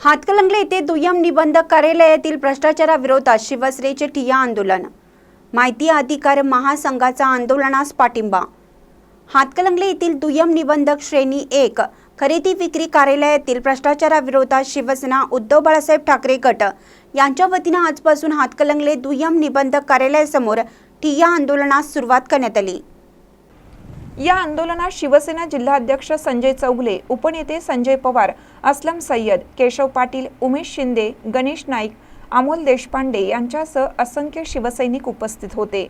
हातकलंगले येथे दुय्यम निबंधक कार्यालयातील भ्रष्टाचाराविरोधात शिवसेनेचे ठिय्या आंदोलन. माहिती अधिकार महासंघाचा आंदोलनास पाठिंबा. हातकलंगले येथील दुय्यम निबंधक श्रेणी एक खरेदी विक्री कार्यालयातील भ्रष्टाचाराविरोधात शिवसेना उद्धव बाळासाहेब ठाकरे गट यांच्या वतीनं आजपासून हातकलंगले दुय्यम निबंधक कार्यालयासमोर ठिय्या आंदोलनास सुरुवात करण्यात आली. या आंदोलनात शिवसेना जिल्हाध्यक्ष संजय चौगले उपनेते संजय पवार असलम सय्यद केशव पाटील उमेश शिंदे गणेश नाईक अमोल देशपांडे यांच्यासह असंख्य शिवसैनिक उपस्थित होते.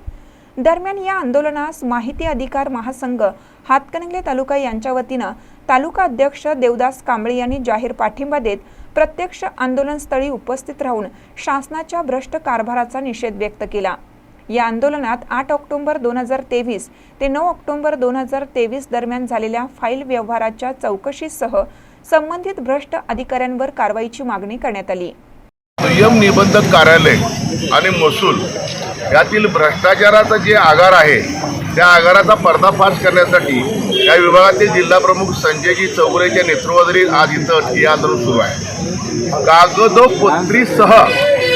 दरम्यान या आंदोलनास माहिती अधिकार महासंघ हातकणंगले तालुका यांच्या वतीनं तालुका अध्यक्ष देवदास कांबळे यांनी जाहीर पाठिंबा देत प्रत्यक्ष आंदोलनस्थळी उपस्थित राहून शासनाच्या भ्रष्ट कारभाराचा निषेध व्यक्त केला. या आंदोलनात आठ ऑक्टोबर दोन हजार तेवीस ते नऊ ऑक्टोंबर दोन हजार तेवीस दरम्यान झालेल्या फाईल व्यवहाराच्या चौकशीसह संबंधित भ्रष्ट अधिकाऱ्यांवर कारवाईची मागणी करण्यात आली. संयम निबंधक कार्यालय आणि महसूल यातील भ्रष्टाचाराचा जे आगार आहे त्या आगाराचा पर्दाफाश करण्यासाठी या विभागातील जिल्हा प्रमुख संजयजी चौगुलेच्या नेतृत्वाखाली आज इथं हे आंदोलन सुरू आहे. कागदोपत्रीसह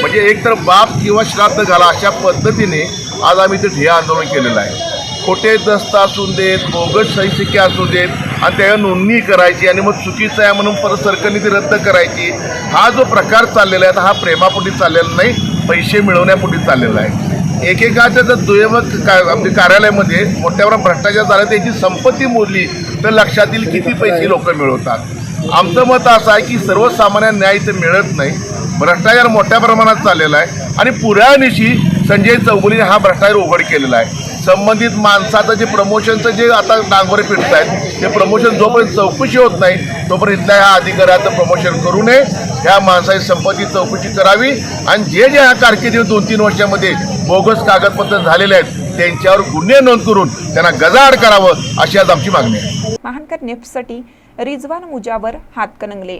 म्हणजे एकतर बाप किंवा श्राद्ध घाला अशा पद्धतीने आज आम्ही इथे ठिय्या आंदोलन केलेलं आहे. खोटे दस्त असू देत बोगस सही असू देत आणि त्यावर नोंदणी करायची आणि मग चुकीचं आहे म्हणून परत सरकारने ती रद्द करायची. हा जो प्रकार चाललेला आहे हा प्रेमापोटी चाललेला नाही पैसे मिळवण्यापोटी चाललेला आहे. एकेकाच्या जर दुय्यमक का आमच्या कार्यालयामध्ये मोठ्या प्रमाणात भ्रष्टाचार झाला त्याची संपत्ती मोजली तर लक्षात येईल किती पैसे लोक मिळवतात. आमचं मत असं आहे की सर्वसामान्य न्याय इथे मिळत नाही. भ्रष्टाचार मोठ्या प्रमाणात चाललेला आहे. आणि पुरानिशी संजय चौगुलीने हा भ्रष्टाचार उघड केलेला आहे. संबंधित माणसाचं जे प्रमोशनचं जे आता डांगोरे फिरत आहेत ते प्रमोशन जोपर्यंत चौकशी होत नाही तोपर्यंत इथल्या ह्या अधिकाऱ्याचं प्रमोशन करू नये. ह्या माणसाची संपत्ती चौकशी करावी. आणि जे जे ह्या कारकिर्दीवर दोन तीन वर्षामध्ये बोगस कागदपत्र झालेले आहेत त्यांच्यावर गुन्हे नोंद करून त्यांना गजाआड करावं अशी आज आमची मागणी आहे. महानकर नेफ्टसाठी रिजवान मुजावर हातकणंगले.